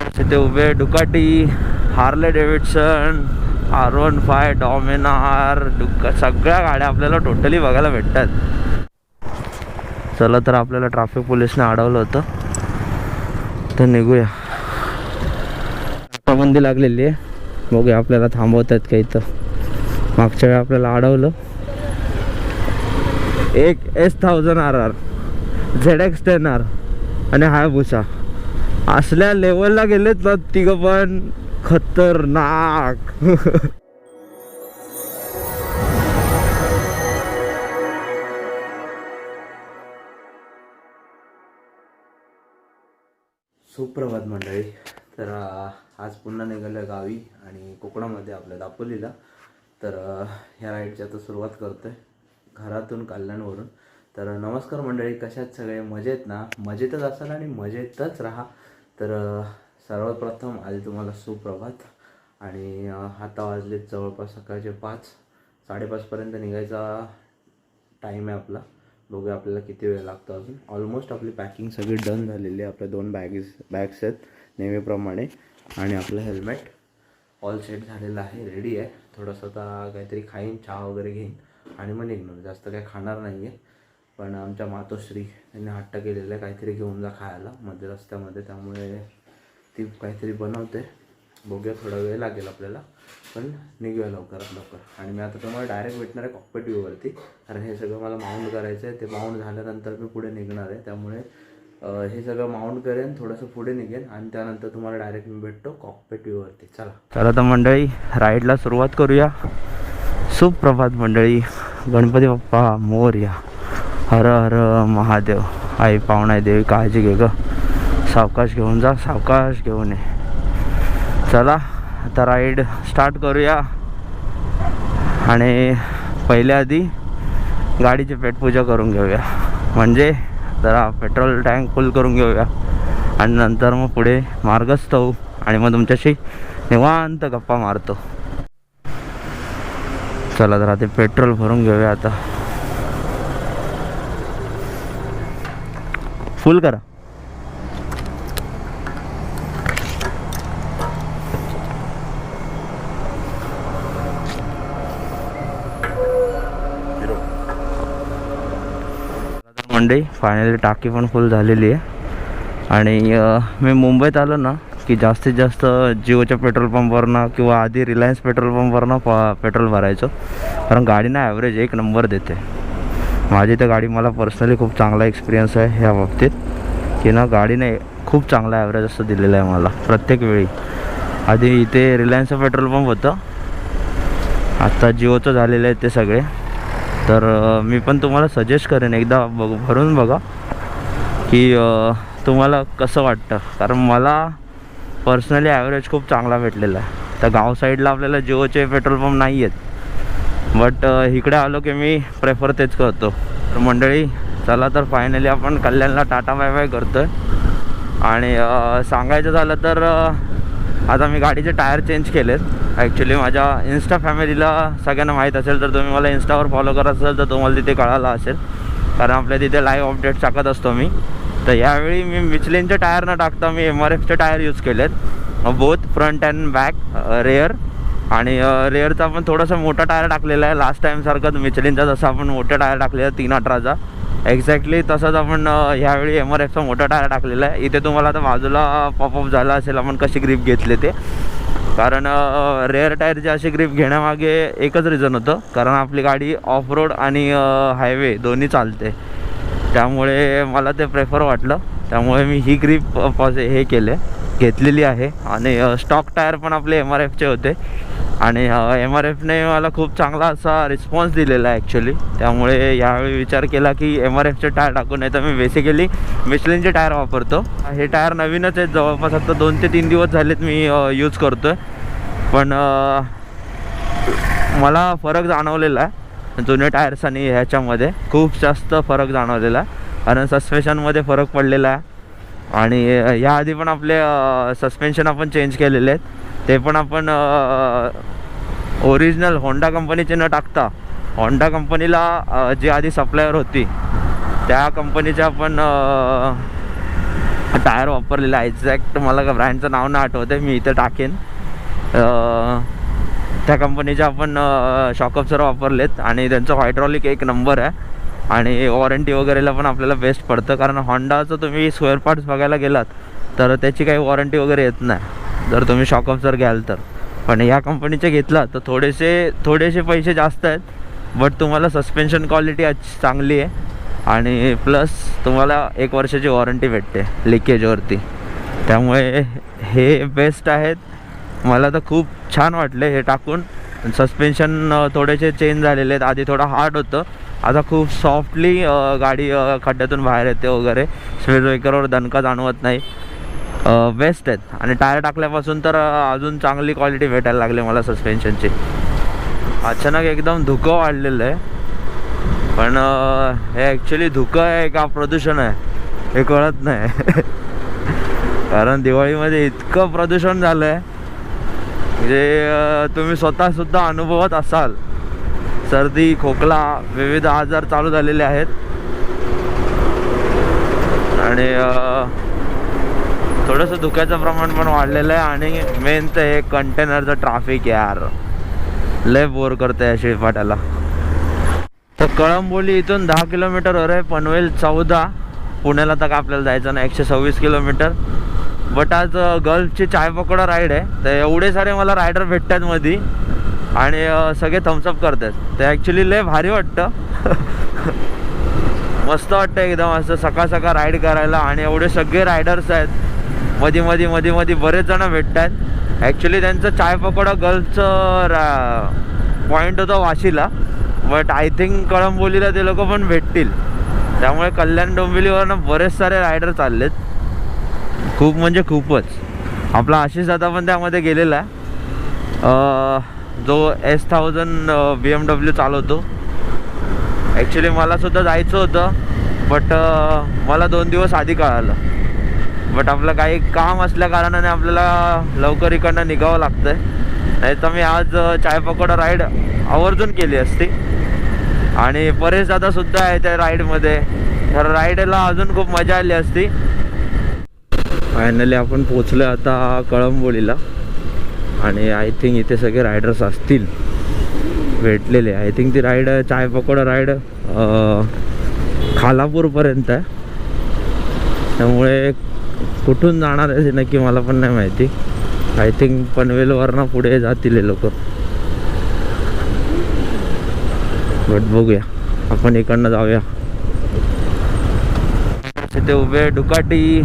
तिथे उभे Ducati Harley Davidson R one five Dominar Duca सगळ्या गाड्या आपल्याला टोटली बघायला भेटतात. चला तर आपल्याला ट्रॅफिक पोलिसने अडवलं होतं. तर निघूया. नाकाबंदी लागलेली आहे. बघूया आपल्याला थांबवतात काही तर मागच्या वेळी आपल्याला अडवलं. एक S thousand R R Z X ten R आणि हायभूषा असल्या लेवलला गेलेत ना तिघं पण. खतरनाक. सुप्रभात मंडळी. तर आज पुन्हा निघालं गावी आणि कोकणामध्ये आपल्या दापोलीला. तर ह्या राईडची आता सुरुवात करतोय. घरातून कल्याणवरून. तर नमस्कार मंडळी. कशात सगळे? मजेत ना? मजेतच असाल आणि मजेतच राहा. तर सर्वप्रथम आधी तुम्हाला सुप्रभात आणि अं, आता जवळपास सकाळचे पाच साडेपाचपर्यंत निघायचा टाईम आहे आपला. बघूया आपल्याला किती वेळ लागतो अजून. ऑलमोस्ट आपली पॅकिंग सगळी डन झालेली आहे. आपल्या दोन बॅगेस बॅग्स आहेत नेहमीप्रमाणे. आणि आपलं हेल्मेट ऑल सेट झालेलं आहे. रेडी आहे. थोडंसं आता काहीतरी खाईन चहा वगैरे घेईन. आणि मग निघणार. जास्त काही खाणार नाही आहे पण आमच्या मातोश्री यांनी हट्ट केलेलं आहे काहीतरी घेऊन जा खायला मध्ये रस्त्यामध्ये त्यामुळे ती काहीतरी बनवते. बघूया थोडा वेळ लागेल आपल्याला पण निघूया लवकरात लवकर. आणि मी आता तुम्हाला डायरेक्ट भेटणार आहे कॉकपेट व्ह्यूवरती कारण हे सगळं मला माउंट करायचं आहे. ते माउंट झाल्यानंतर मी पुढे निघणार आहे. त्यामुळे हे सगळं माउंट करेन थोडंसं पुढे निघेन आणि त्यानंतर तुम्हाला डायरेक्ट मी भेटतो कॉकपेट व्ह्यूवरती चला चला. तर मंडळी राईडला सुरुवात करूया. सुप्रभात मंडळी. गणपती बाप्पा मोर्या. हर हर महादेव. आई पाहुणा देवी काळजी घे ग. सावकाश घेऊन जा सावकाश घेऊन ये. चला आता राईड स्टार्ट करूया. आणि पहिल्या आधी गाडीची पेटपूजा करून घेऊया. म्हणजे जरा पेट्रोल टँक फुल करून घेऊया. आणि नंतर मग पुढे मार्गस्थ होऊ आणि मग तुमच्याशी निवांत गप्पा मारतो. चला जरा ते पेट्रोल भरून घेऊया आता. फुल करा. मंडई फायनली टाकी पण फुल झालेली आहे. आणि मी मुंबईत आलो ना की जास्तीत जास्त जिओच्या पेट्रोल पंपवरनं किंवा आधी रिलायन्स पेट्रोल पंपवरनं प पेट्रोल भरायचो. कारण गाडी ना ॲव्हरेज एक नंबर देते. माझी तर गाडी मला पर्सनली खूप चांगला एक्सपिरियन्स आहे ह्या बाबतीत. की ना गाडीने खूप चांगला ॲव्हरेज असं दिलेलं आहे मला प्रत्येक वेळी. आधी इथे रिलायन्सचं पेट्रोल पंप होतं. आत्ता जिओचं झालेलं आहे ते सगळे. तर मी पण तुम्हाला सजेस्ट करेन एकदा बघ भरून बघा. की तुम्हाला कसं वाटतं? कारण मला पर्सनली ॲव्हरेज खूप चांगला भेटलेला आहे. तर गाव साईडला आपल्याला जिओचे पेट्रोल पंप नाही आहेत बट uh, इकडे आलो की मी प्रेफर तेच करतो. तर मंडळी चला तर फायनली आपण कल्याणला टाटा बाय बाय करतो आहे आणि uh, सांगायचं झालं तर uh, आता मी गाडीचे टायर चेंज केलेत. ॲक्च्युली माझ्या इन्स्टा फॅमिलीला सगळ्यांना माहीत असेल तर तुम्ही मला इन्स्टावर फॉलो करत असेल तर तुम्हाला तिथे कळालं असेल. कारण आपल्या तिथे लाईव्ह अपडेट टाकत असतो मी. तर यावेळी मी मिचलिनचे टायर न टाकता मी एम आर एफचे टायर यूज केलेत. Both front and back rear आणि रेअरचा पण थोडासा मोठा टायर टाकलेला आहे. लास्ट टाईमसारखं मिचलिनचा जसा आपण मोठा टायर टाकलेला तीन अठराचा. एक्झॅक्टली तसंच आपण ह्यावेळी एम आर एफचा मोठा टायर टाकलेला आहे. इथे तुम्हाला आता बाजूला पॉपअप झाला असेल आपण कशी ग्रीप घेतले ते. कारण रेअर टायरची अशी ग्रीप घेण्यामागे एकच रिझन होतं. कारण आपली गाडी ऑफ रोड आणि हायवे दोन्ही चालते. त्यामुळे मला ते प्रेफर वाटलं. त्यामुळे मी ही ग्रीप पॉज हे केले घेतलेली आहे. आणि स्टॉक टायर पण आपले एम आर एफचे होते. आणि एम आर एफने मला खूप चांगला असा रिस्पॉन्स दिलेला आहे ॲक्च्युली त्यामुळे यावेळी विचार केला की एम आर एफचे टायर टाकू नाही तर मी बेसिकली मिशलिनचे टायर वापरतो. हे टायर नवीनच आहेत जवळपास आता दोन ते तीन दिवस झालेत मी यूज करतो आहे पण मला फरक जाणवलेला आहे जुने टायर्स आणि ह्याच्यामध्ये. खूप जास्त फरक जाणवलेला आहे. कारण सस्पेशनमध्ये फरक पडलेला आहे. आणि याआधी पण आपले सस्पेन्शन आपण चेंज केलेले आहेत. ते पण आपण ओरिजिनल होंडा कंपनीचे न टाकता होंडा कंपनीला जी आधी सप्लायर होती त्या कंपनीचे आपण टायर वापरलेला आहे एक्झॅक्ट मला का ब्रँडचं नाव ना आठवत आहे मी इथं टाकेन. त्या कंपनीचे आपण शॉकअप्सर वापरलेत आणि त्यांचं हायड्रॉलिक एक नंबर आहे. आणि वॉरंटी वगैरेला पण आपल्याला बेस्ट पडतं. कारण होंडाचं तुम्ही स्क्वेअर पार्ट्स बघायला गेलात तर त्याची काही वॉरंटी वगैरे येत नाही. जर तुम्ही शॉकअप्सर घ्याल तर. पण ह्या कंपनीचे घेतला तर थोडेसे थोडेसे पैसे जास्त आहेत. बट तुम्हाला सस्पेन्शन क्वालिटी चांगली आहे. आणि प्लस तुम्हाला एक वर्षाची वॉरंटी भेटते लिकेजवरती त्यामुळे हे बेस्ट आहेत. मला तर खूप छान वाटले हे टाकून. सस्पेन्शन थोडेसे चेंज झालेले आहेत. आधी थोडं हार्ड होतं. आता खूप सॉफ्टली गाडी खड्ड्यातून बाहेर येते वगैरे. स्पीड ब्रेकरवर दणका जाणवत नाही. बेस्ट आहेत. आणि टायर टाकल्यापासून तर अजून चांगली क्वालिटी भेटायला लागली मला सस्पेन्शनची अचानक एकदम धुकं वाढलेलं आहे. पण हे ॲक्च्युली धुकं आहे का प्रदूषण आहे हे कळत नाही. कारण दिवाळीमध्ये इतकं प्रदूषण झालं आहे जे तुम्ही स्वतःसुद्धा अनुभवत असाल सर्दी खोकला विविध आजार चालू झालेले आहेत. आणि थोडंसं धुक्याचं प्रमाण पण वाढलेलं आहे आणि मेन तर हे कंटेनरचं ट्राफिक यार. लय बोर करतं या शिळपाट्याला तर कळंबोली इथून दहा किलोमीटरवर आहे पनवेल चौदा. पुण्याला तर का आपल्याला जायचं ना एकशे सव्वीस किलोमीटर. बट आज अ, गल्फची चाय पकोडा राईड आहे. तर एवढे सारे मला रायडर भेटतात मध्ये आणि सगळे थम्सअप करतात. ते ॲक्च्युली लय भारी वाटतं. मस्त वाटतं एकदम असं सकाळ सकाळ राईड करायला. आणि एवढे सगळे रायडर्स आहेत. मध्ये मध्ये मधी मधी बरेच जण भेटतात. ॲक्च्युली त्यांचं चाय पकोडा गर्ल्सचं पॉईंट होतं वाशीला. बट आय थिंक कळंबोलीला ते लोक पण भेटतील. त्यामुळे कल्याण डोंबिवलीवरनं बरेच सारे रायडर चाललेत. खूप म्हणजे खूपच. आपला आशिष दादा पण त्यामध्ये गेलेला आहे. जो S thousand B M W चालवतो. ॲक्च्युली मलासुद्धा जायचं होतं बट मला दोन दिवस आधी कळालं. बट आपलं काही काम असल्या कारणाने आपल्याला लवकर इकडनं निघावं लागतं आहे नाही तर मी आज चाय पकोडा राईड आवर्जून केली असती. आणि परेश दादासुद्धा आहे त्या राईडमध्ये तर राईडला अजून खूप मजा आली असती. फायनली आपण पोचलो आता कळंबोलीला. आणि आय थिंक इथे सगळे रायडर्स असतील. भेटलेले. आय थिंक ती राईड चाय पकोडा राईड खालापूरपर्यंत आहे. त्यामुळे कुठून जाणार आहे ते नक्की मला पण नाही माहिती. आय थिंक पनवेलवरनं पुढे जातील हे लोक. बट बघूया. आपण इकडनं जाऊया. तिथे उभे Ducati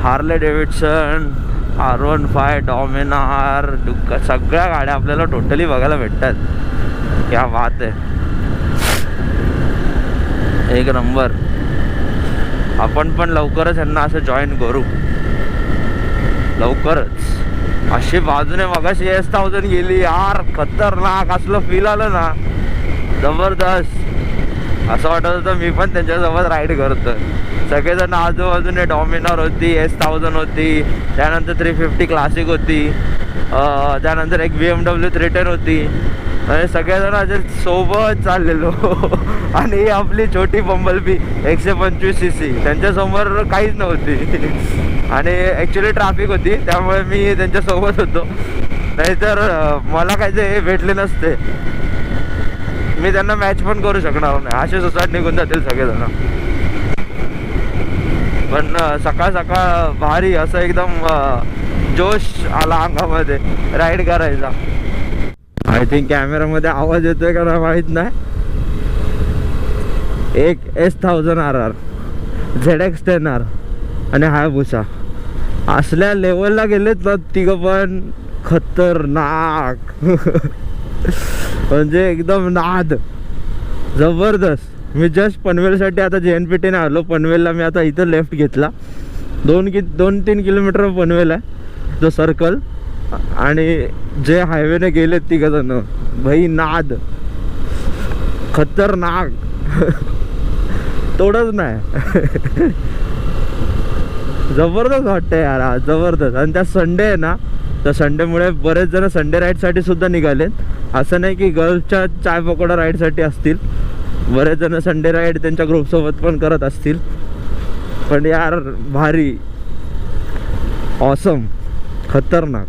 Harley Davidson R one five Dominar Duca सगळ्या गाड्या आपल्याला टोटली बघायला भेटतात. क्या बात आहे. एक नंबर. आपण पण लवकरच यांना असं जॉईन करू. लवकरच. अशी बाजूने मगाशी एस थाउजंड गेली. यार खतरनाक. असलं फील आलं ना. जबरदस्त. असं वाटत होतं मी पण त्यांच्यासोबत राईड करतोय. सगळेजण आजूबाजूने डॉमिनर होती एस थाउजंड होती त्यानंतर थ्री फिफ्टी क्लासिक होती त्यानंतर एक B M W three ten होती. आणि सगळेजण असे सोबत चाललेलो. आणि ही आपली छोटी बंबलबी एकशे पंचवीस सी सी त्यांच्यासमोर काहीच नव्हती. आणि ॲक्च्युली ट्रॅफिक होती त्यामुळे मी त्यांच्यासोबत होतो. नाहीतर मला काय ते भेटले नसते. मी त्यांना मॅच पण करू शकणार नाही. असे सुसाट निघून जातील सगळेजण. पण सकाळ सकाळ भारी असं एकदम जोश आला अंगामध्ये. राईड करायचा. आय थिंक कॅमेरामध्ये आवाज येतोय का नाही माहीत नाही. एक S thousand R R Z X ten R आणि हाय भुसा. असल्या लेवलला गेलेत ना तिघं पण खतरनाक. म्हणजे एकदम नाद. जबरदस्त. मी जस्ट पनवेलसाठी आता जे एन पी टीने आलो. पनवेलला मी आता इथं लेफ्ट घेतला. दोन कि दोन तीन किलोमीटर पनवेल आहे. जो सर्कल आणि जे हायवेने गेलेत तिघ भाई नाद. खतरनाक. तोडच नाही. जबरदस्त वाटतं यार जबरदस्त. आणि त्या संडे आहे ना त्या संडेमुळे बरेच जण संडे राईडसाठी सुद्धा निघालेत. असं नाही की गर्ल्सच्या चाय पकोडा राईडसाठी असतील. बरेच जण संडे राईड त्यांच्या ग्रुपसोबत पण करत असतील. पण यार भारी. ऑसम खतरनाक.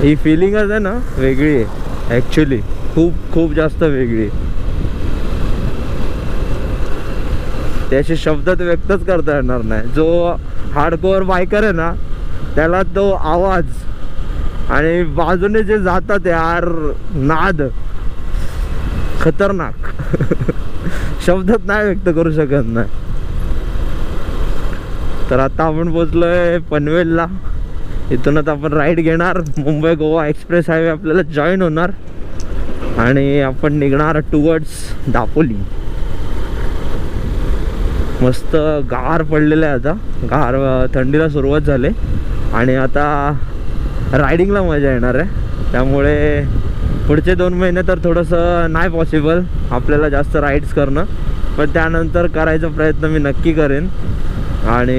ही फिलिंगच आहे ना वेगळी आहे ॲक्च्युली खूप खूप जास्त वेगळी आहे. त्याचे शब्दात व्यक्तच करता येणार नाही. जो हार्डकोअर बायकर आहे ना त्याला तो आवाज आणि बाजूने जे जातात यार नाद. खतरनाक. शब्दात नाही व्यक्त करू शकत नाही. तर आता आपण पोचलोय पनवेलला. इथूनच आपण राईड घेणार. मुंबई गोवा एक्सप्रेस हायवे आपल्याला जॉईन होणार. आणि आपण निघणार टुवर्ड्स दापोली. मस्त गार पडलेलं आहे आता. गार थंडीला सुरुवात झाली. आणि आता रायडिंगला मजा येणार आहे. त्यामुळे पुढचे दोन महिने तर थोडंसं नाही पॉसिबल आपल्याला जास्त राईड्स करणं. पण त्यानंतर करायचा प्रयत्न मी नक्की करेन. आणि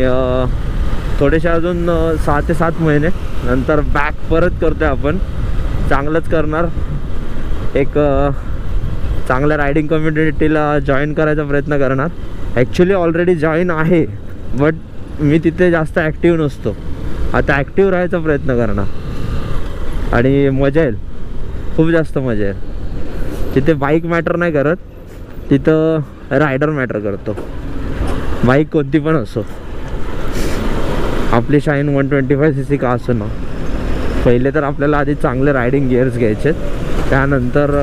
थोडेसे अजून सहा ते सात महिने. नंतर बॅक परत करतोय आपण. चांगलंच करणार. एक चांगल्या रायडिंग कम्युनिटीला जॉईन करायचा प्रयत्न करणार. ॲक्च्युली ऑलरेडी जॉईन आहे. बट मी तिथे जास्त ॲक्टिव्ह नसतो. आता ॲक्टिव्ह राहायचा प्रयत्न करणार. आणि मजा येईल. खूप जास्त मजा आहे. तिथे बाईक मॅटर नाही करत तिथं रायडर मॅटर करतो. बाईक कोणती पण असो. आपली Shine one twenty five C C का असो ना पहिले तर आपल्याला आधी चांगले रायडिंग गिअर्स घ्यायचे त्यानंतर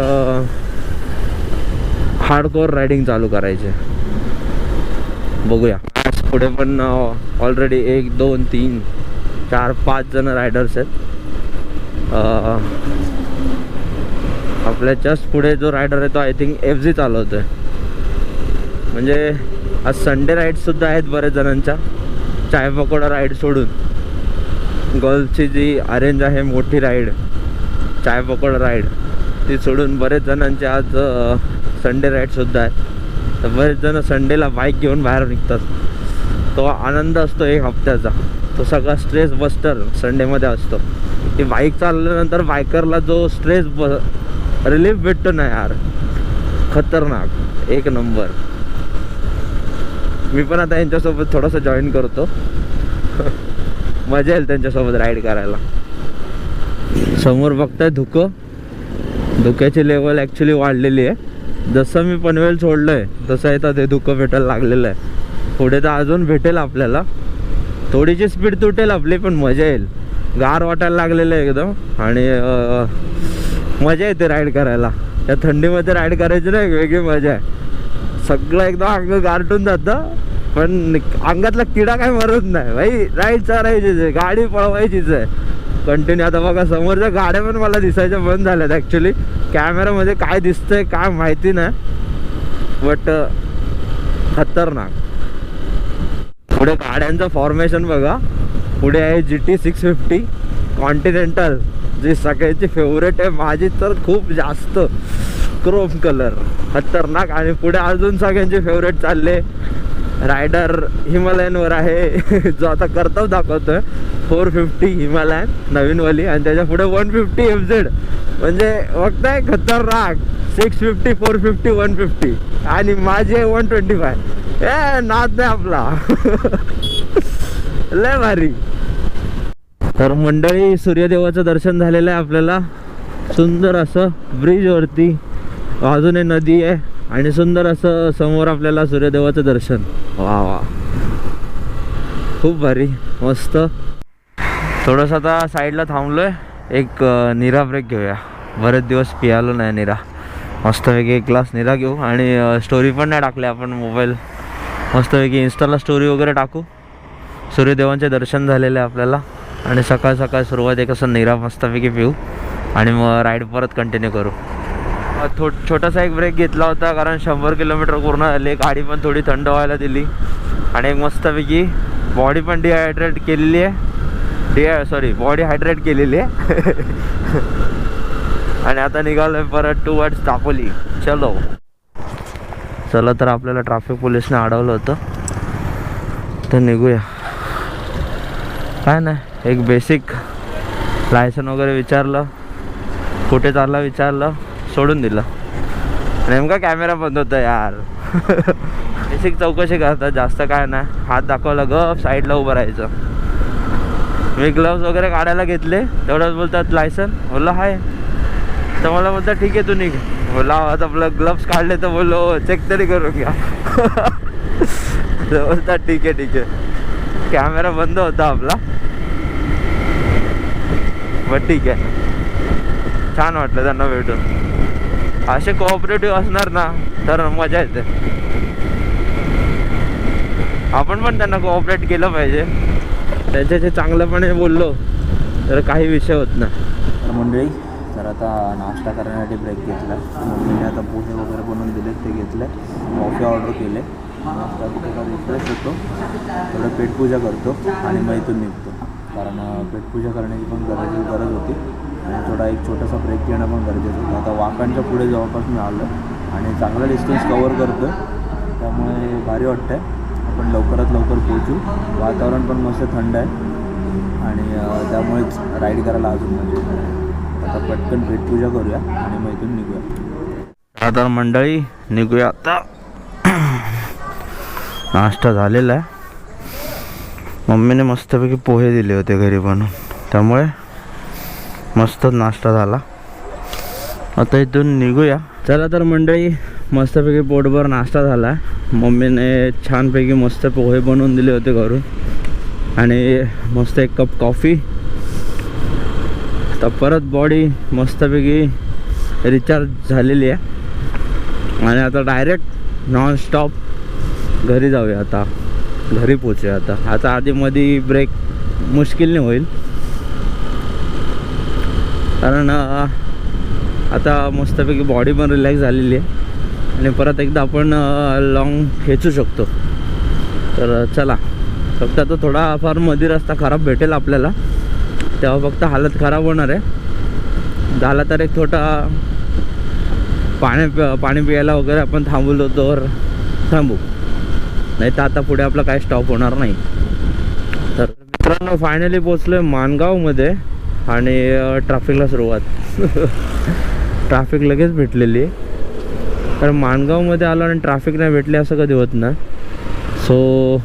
हार्डकोअर रायडिंग चालू करायचे. बघूया. पुढे पण ऑलरेडी एक दोन तीन चार पाच जण रायडर्स आहेत. आपल्या जस्ट पुढे जो रायडर आहे तो आय थिंक एफ जी चालवतोय. म्हणजे आज संडे राईड्ससुद्धा आहेत बऱ्याच जणांच्या. चाय पकोडा राईड सोडून. गर्ल्सची जी अरेंज आहे मोठी राईड चाय पकोडा राईड ती सोडून बरेच जणांचे आज संडे राईडसुद्धा आहेत. तर बरेच जण संडेला बाईक घेऊन बाहेर निघतात. तो आनंद असतो एक हप्त्याचा. तो सगळा स्ट्रेस बस्टर संडेमध्ये असतो. की बाईक चालल्यानंतर बायकरला जो स्ट्रेस ब रिलीफ भेटतो ना यार. खतरनाक. एक नंबर. मी पण आता यांच्यासोबत थोडंसं जॉईन करतो. मजा येईल त्यांच्यासोबत राईड करायला. समोर बघताय धुकं. धुक्याची लेवल ॲक्च्युली वाढलेली आहे. जसं मी पनवेल सोडलं आहे तसं येतं ते धुकं भेटायला लागलेलं आहे. पुढे तर अजून भेटेल आपल्याला. थोडीशी स्पीड तुटेल आपली पण मजा येईल. गार वाटायला लागलेलं आहे एकदम. आणि मजा येते राईड करायला. त्या थंडीमध्ये राईड करायची ना एक वेगळी मजा आहे. सगळं एकदम अंग गारटून जातं पण अंगातला किडा काय मरत नाही. भाई राईड चालायचीच आहे गाडी पळवायचीच आहे. कंटिन्यू आता बघा समोरच्या गाड्या पण मला दिसायच्या बंद झाल्यात ॲक्च्युली कॅमेरामध्ये काय दिसतंय काय माहिती नाही बट खतरनाक. पुढे गाड्यांचं फॉर्मेशन बघा. पुढे आहे G T six fifty Continental जी सगळ्यांची फेवरेट आहे माझी तर खूप जास्त क्रोम कलर खतरनाक आणि पुढे अजून सगळ्यांचे फेवरेट चालले. रायडर हिमालयनवर आहे. जो आता कर्तव्य दाखवतोय. फोर फिफ्टी हिमालयन नवीनवाली आणि त्याच्या पुढे वन फिफ्टी एफ झेड म्हणजे बघताय खतरनाक. Six fifty four fifty one fifty आणि माझे वन ट्वेंटी फाय ए नाद नाही आपला. लय भारी. तर मंडळी सूर्यदेवाचं दर्शन झालेलं आहे आपल्याला. सुंदर असं ब्रिजवरती बाजूने नदी आहे आणि सुंदर असं समोर आपल्याला सूर्यदेवाचं दर्शन. वा वा. खूप भारी मस्त. थोडंसं आता साईडला थांबलोय. एक निरा ब्रेक घेऊया. बरेच दिवस पियालो नाही निरा. मस्तपैकी एक ग्लास निरा घेऊ आणि स्टोरी पण नाही टाकली आपण मोबाईल मस्तपैकी इन्स्टाला स्टोरी वगैरे टाकू. सूर्यदेवांचे दर्शन झालेले आहे आपल्याला. आणि सकाळ सकाळ सुरुवात एक असं निरा मस्तपैकी पिऊ. आणि मग राईड परत कंटिन्यू करू. थो छोटासा एक ब्रेक घेतला होता कारण शंभर किलोमीटर पूर्ण झाले. गाडी पण थोडी थंड व्हायला दिली. आणि एक मस्तपैकी बॉडी पण डिहायड्रेट केलेली आहे. डिहाय सॉरी बॉडी हायड्रेट केलेली आहे. आणि आता निघालोय परत टू वर्ड्स दापोली. चलो. चला तर आपल्याला ट्रॅफिक पोलिसने अडवलं होतं. तर निघूया. काय नाही एक बेसिक लायसन वगैरे विचारलं कुठे चाललं विचारलं सोडून दिलं. नेमका कॅमेरा बंद होता यार. बेसिक चौकशी करतात जास्त काय नाही हात दाखवला गप साईडला उभं राहायचं. मी ग्लव्स वगैरे काढायला घेतले तेवढंच बोलतात लायसन बोललो हाय. तर मला बोलतात ठीक आहे तू निघ. बोला आता आपलं ग्लव्स काढले तर बोललो हो, चेक तरी करून घ्या. बोलतात ठीक आहे ठीक आहे. कॅमेरा बंद होता आपला. बट ठीक आहे. छान वाटलं त्यांना भेटून. असे कोऑपरेटिव्ह असणार ना तर मजा येते. आपण पण त्यांना कोऑपरेट केलं पाहिजे. त्यांच्याशी चांगल्यापणे बोललो तर काही विषय होत नाही. तर मंडळी तर आता नाश्ता करण्यासाठी ब्रेक घेतला. मम्मीने आता पोहे वगैरे बनवून दिले ते घेतले. कॉफी ऑर्डर केले. फ्रेश होतो थोडं पेटपूजा करतो आणि मग इथून निघतो. कारण पेटपूजा करण्याची पण गरज गरज होती. आणि थोडा एक छोटासा ब्रेक घेणं पण गरजेचं होतं. आता वाकांच्या पुढे जवळपास मी आलो आणि चांगला डिस्टन्स कवर करतो त्यामुळे भारी वाटतं आहे आपण लवकरात लवकर पोहोचू. वातावरण पण मस्त थंड आहे. आणि त्यामुळेच राईड करायला अजून म्हणजे आता पटकन पेटपूजा करूया आणि मग इथून निघूया. आता मंडळी निघूया. आता नाश्ता झालेला आहे. मम्मीने मस्तपैकी पोहे दिले होते घरी बनवून. त्यामुळे मस्तच नाश्ता झाला. आता इथून निघूया. चला तर मंडळी मस्तपैकी पोटभर नाश्ता झाला. आहे मम्मीने छानपैकी मस्त पोहे बनवून दिले होते घरून. आणि मस्त एक कप कॉफी. आता परत बॉडी मस्तपैकी रिचार्ज झालेली आहे. आणि आता डायरेक्ट नॉनस्टॉप घरी जाऊया आता. घरी पोचूया आता. आता आधीमध्ये ब्रेक मुश्किलने होईल. कारण आता मस्तपैकी बॉडी पण रिलॅक्स झालेली आहे. आणि परत एकदा आपण लॉंग खेचू शकतो. तर चला. फक्त आता थोडा फारमध्ये रस्ता खराब भेटेल आपल्याला. तेव्हा फक्त हालत खराब होणार आहे. झाला तर एक छोटा पाणी प- पाणी प्यायला वगैरे आपण थांबवलो तर थांबू. नाही तर आता पुढे आपला काही स्टॉप होणार नाही. तर मित्रांनो फायनली पोचलो माणगावमध्ये मानगावमध्ये आणि ट्रॅफिकला सुरुवात. ट्रॅफिक लगेच भेटलेली तर माणगावमध्ये आलो आणि ट्रॅफिक नाही भेटले असं कधी होत ना सो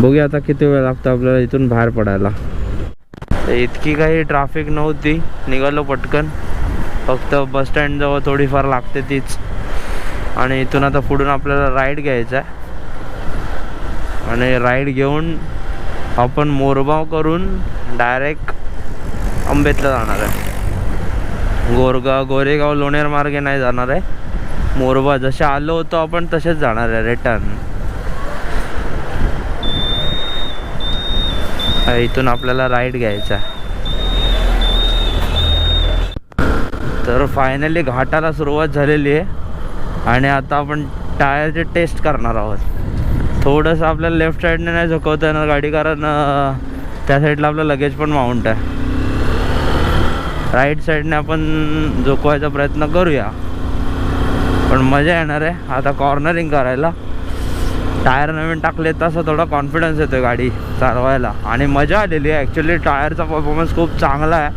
बघूया आता किती वेळ लागतो आपल्याला इथून बाहेर पडायला. तर इतकी काही ट्रॅफिक नव्हती. निघालो पटकन. फक्त बस स्टँडजवळ थोडीफार लागते तीच. आणि इथून आता पुढून आपल्याला राईड घ्यायचा आहे. आणि राईड घेऊन आपण मोरबाव करून डायरेक्ट आंबेतला जाणार आहे. गोरगाव गोरेगाव लोणेर मार्गे नाही जाणार आहे. मोरबा जसे आलो होतो आपण तसेच जाणार आहे रिटर्न इथून आपल्याला राईड घ्यायचा आहे. तर फायनली घाटाला सुरुवात झालेली आहे. आणि आता आपण टायरचे टेस्ट करणार आहोत. थोडंसं आपल्याला लेफ्ट साईडने नाही झुकवता येणार गाडी कारण त्या साईडला आपलं लगेज पण माउंट आहे. राईट साईडने आपण झोकवायचा प्रयत्न करूया. पण मजा येणार आहे. आता कॉर्नरिंग करायला. टायर नवीन टाकले तसं थोडा कॉन्फिडन्स येतो गाडी चालवायला. आणि मजा आलेली आहे. ॲक्च्युली टायरचा परफॉर्मन्स खूप चांगला आहे.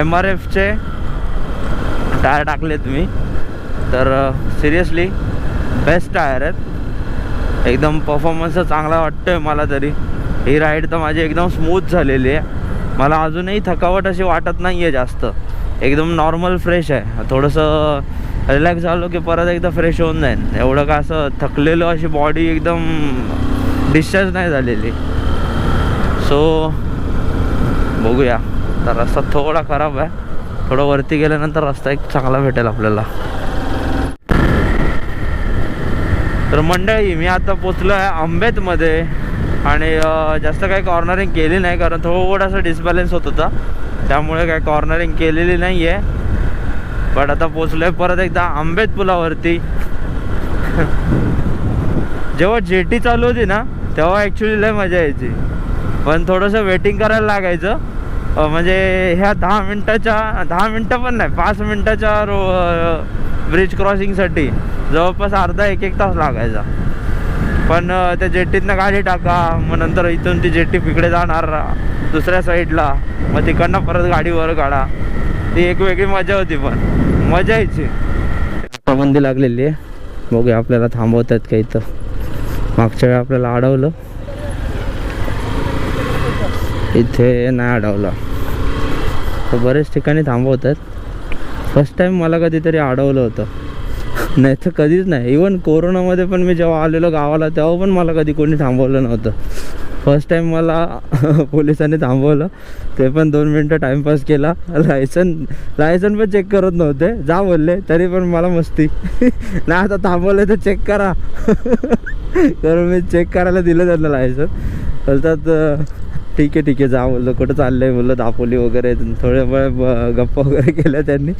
एम आर एफचे टायर टाकलेत मी. तर सिरियसली बेस्ट टायर आहेत. एकदम परफॉर्मन्स चांगला वाटतो आहे मला तरी. ही राईड तर माझी एकदम स्मूथ झालेली आहे. मला अजूनही थकावट अशी वाटत नाही आहे जास्त. एकदम नॉर्मल फ्रेश आहे. थोडंसं रिलॅक्स झालो की परत एकदा फ्रेश होऊन जाईन. एवढं का असं थकलेलं अशी बॉडी एकदम डिस्चार्ज नाही झालेली. सो बघूया. तर रस्ता थोडा खराब आहे. थोडं वरती गेल्यानंतर रस्ता एक चांगला भेटेल आपल्याला. तर मंडळी मी आता पोचलो आहे आंबेतमध्ये आणि जास्त काही कॉर्नरिंग केली नाही कारण थोडासा डिसबॅलेन्स होत होता. त्यामुळे काही कॉर्नरिंग केलेली नाही आहे पण आता पोचलो आहे परत एकदा आंबेत पुलावरती. जेव्हा जेटी चालू होती ना तेव्हा ॲक्च्युली लय मजा यायची. पण थोडंसं वेटिंग करायला लागायचं. म्हणजे ह्या दहा मिनटाच्या दहा मिनटं पण नाही पाच मिनटाच्या रो ब्रिज क्रॉसिंगसाठी जवळपास अर्धा एक एक तास लागायचा. पण त्या जेटीतनं गाडी टाका मग नंतर इथून ती जेटी तिकडे जाणार दुसऱ्या साईडला. मग तिकडनं परत गाडीवर काढा. ती एक वेगळी मजा होती पण. मजा यायची. बंदी लागलेली आहे. बघूया आपल्याला थांबवतात का इथं. मागच्या वेळी आपल्याला अडवलं. इथे नाही अडवलं. तर बरेच ठिकाणी थांबवतात. फर्स्ट टाईम मला कधीतरी अडवलं होतं. नाही तर कधीच नाही. इवन कोरोनामध्ये पण मी जेव्हा आलेलो गावाला तेव्हा पण मला कधी कोणी थांबवलं नव्हतं. फर्स्ट टाईम मला पोलिसांनी थांबवलं. ते पण दोन मिनटं टाईमपास केला. लायसन लायसन पण चेक करत नव्हते. जा बोलले तरी पण मला मस्ती. नाही आता थांबवलं तर चेक करा. कारण मी चेक करायला दिलं त्यांना लायसन बोलतात ठीक आहे ठीक आहे जा बोललो कुठं चाललंय मुलं दापोली वगैरे थोड्या वेळ गप्पा वगैरे केल्या त्यांनी.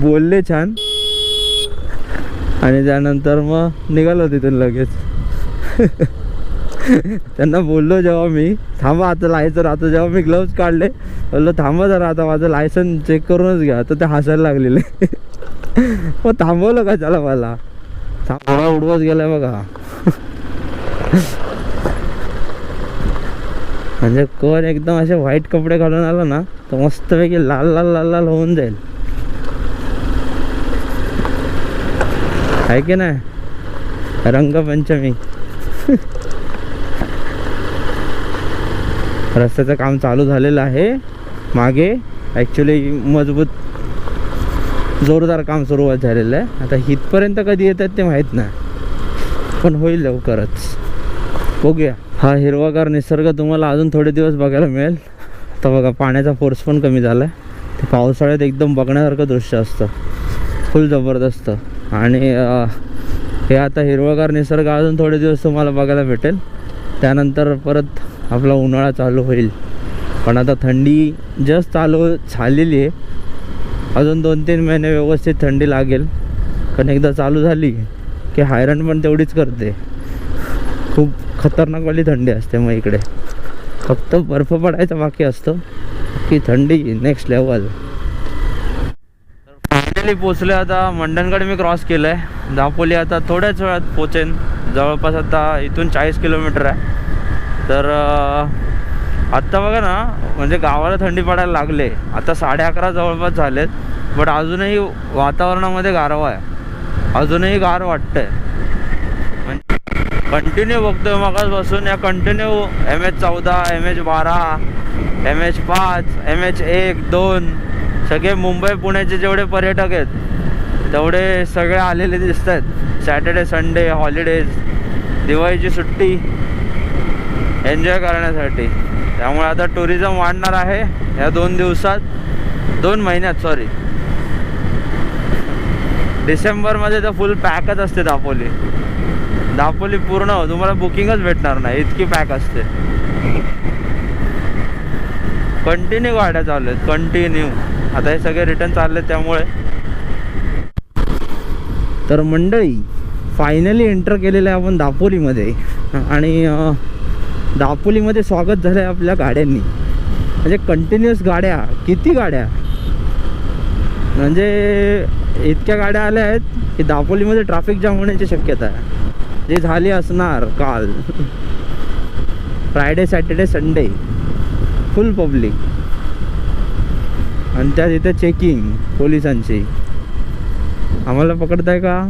बोलले छान. आणि त्यानंतर मग निघालो तिथून लगेच. त्यांना बोललो जेव्हा मी थांबा आता लायसन आता जेव्हा मी ग्लव्ज काढले बोललो थांबा जरा आता माझं लायसन चेक करूनच घ्या. तर ते हसायला लागलेले. मग थांबवलं का त्याला मला? थांबा उडवत गेलाय बघा. म्हणजे कोण एकदम असे व्हाईट कपडे घालून आला ना तर मस्तपैकी लाल लाल लाल लाल होऊन जाईल. आहे की नाही? रंगपंचमी. रस्त्याचं काम चालू झालेलं आहे. मागे ॲक्च्युली मजबूत जोरदार काम सुरुवात झालेलं आहे. आता इथपर्यंत कधी येतात ते माहीत नाही. पण होईल लवकरच. बघूया. हा हिरवागार निसर्ग तुम्हाला अजून थोडे दिवस बघायला मिळेल. तर बघा पाण्याचा फोर्स पण कमी झाला आहे ते पावसाळ्यात एकदम बघण्यासारखं दृश्य असतं. फुल जबरदस्त. आणि हे आता हिरवागार निसर्ग अजून थोडे दिवस तुम्हाला बघायला भेटेल. त्यानंतर परत आपला उन्हाळा चालू होईल. पण आता थंडी जस्ट चालू झालेली आहे. अजून दोन तीन महिने व्यवस्थित थंडी लागेल. पण एकदा चालू झाली की हायरन पण तेवढीच करते. खूप खतरनाकवाली थंडी असते मग इकडे. फक्त बर्फ पडायचा बाकी असतो. की थंडी नेक्स्ट लेवल फायनली पोचले आता. मंडणगड मी क्रॉस केलं आहे दापोली आता थोड्याच वेळात पोचेन. जवळपास आता इथून चाळीस किलोमीटर आहे. तर आत्ता बघा ना म्हणजे गावाला थंडी पडायला लागले. आता साडे अकरा जवळपास झालेत. बट अजूनही वातावरणामध्ये गारवा आहे. अजूनही गार वाटतंय. कंटिन्यू बघतोय मगासपासून या कंटिन्यू एम एच चौदा एम एच बारा एम एच पाच एम एच एक दोन. सगळे मुंबई पुण्याचे जेवढे पर्यटक आहेत तेवढे सगळे आलेले दिसत आहेत सॅटर्डे संडे हॉलिडेज दिवाळीची सुट्टी. एन्जॉय करण्यासाठी. त्यामुळे आता टुरिझम वाढणार आहे या दोन दिवसात. दोन महिन्यात सॉरी डिसेंबरमध्ये तर फुल पॅकच असते दापोली. दापोली पूर्ण हो, तुम्हाला बुकिंगच भेटणार नाही इतकी पॅक असते. कंटिन्यू गाड्या चालू आहेत कंटिन्यू आता हे सगळे रिटर्न चालले त्यामुळे. तर मंडळी फायनली एंटर केलेलं आहे आपण दापोलीमध्ये. आणि दापोलीमध्ये स्वागत झालं आहे आपल्या गाड्यांनी. म्हणजे कंटिन्युअस गाड्या किती गाड्या? म्हणजे इतक्या गाड्या आल्या आहेत की दापोलीमध्ये ट्रॅफिक जाम होण्याची शक्यता आहे. जे झाली असणार? काल. Friday Saturday Sunday full public आणि त्या इथे चेकिंग पोलिसांची. आम्हाला पकडताय का?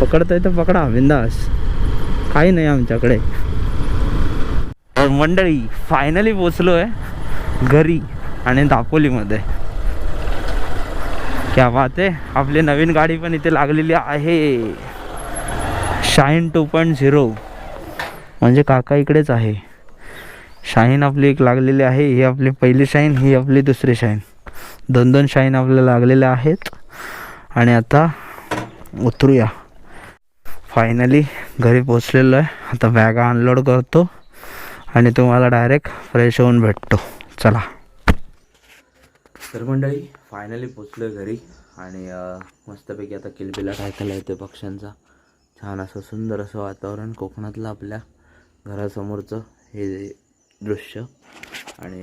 पकडताय तर पकडा बिंदास. काही नाही आमच्याकडे. मंडळी फायनली पोचलो आहे घरी आणि दापोलीमध्ये. क्या बात आहे आपली नवीन गाडी पण इथे लागलेली आहे. शाईन टू पॉईंट झिरो म्हणजे काका इकडेच आहे. शाईन आपली एक लागलेली आहे ही आपली पहिली शाईन ही आपली दुसरी शाईन दोन दोन शाईन आपल्या लागलेल्या आहेत. आणि आता उतरूया. फायनली घरी पोचलेलो आहे. आता बॅगा अनलोड करतो. आणि तुम्हाला डायरेक्ट फ्रेश होऊन भेटतो. चला. तर मंडळी फायनली पोचलो आहे घरी आणि मस्तपैकी आता किलबिला ऐकायला येते पक्ष्यांचा. छान असं सुंदर असं वातावरण कोकणातलं आपल्या घरासमोरचं हे दृश्य. आणि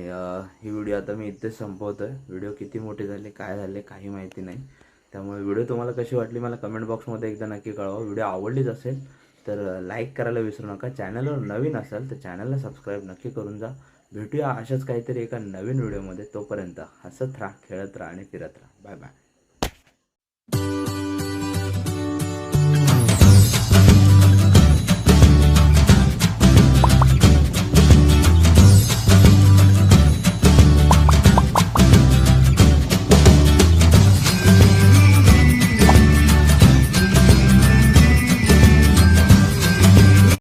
ही व्हिडिओ आता मी इथेच संपवतो आहे व्हिडिओ किती मोठे झाले काय झाले काही माहिती नाही. त्यामुळे व्हिडिओ तुम्हाला कशी वाटली मला कमेंट बॉक्समध्ये एकदा नक्की कळवा. व्हिडिओ आवडलीच असेल तर लाईक करायला विसरू नका. चॅनलवर नवीन असाल तर चॅनलला सबस्क्राईब नक्की करून जा. भेटूया अशाच काहीतरी एका नवीन व्हिडिओमध्ये. तोपर्यंत हसत राहा खेळत राहा आणि फिरत राहा. Bye bye.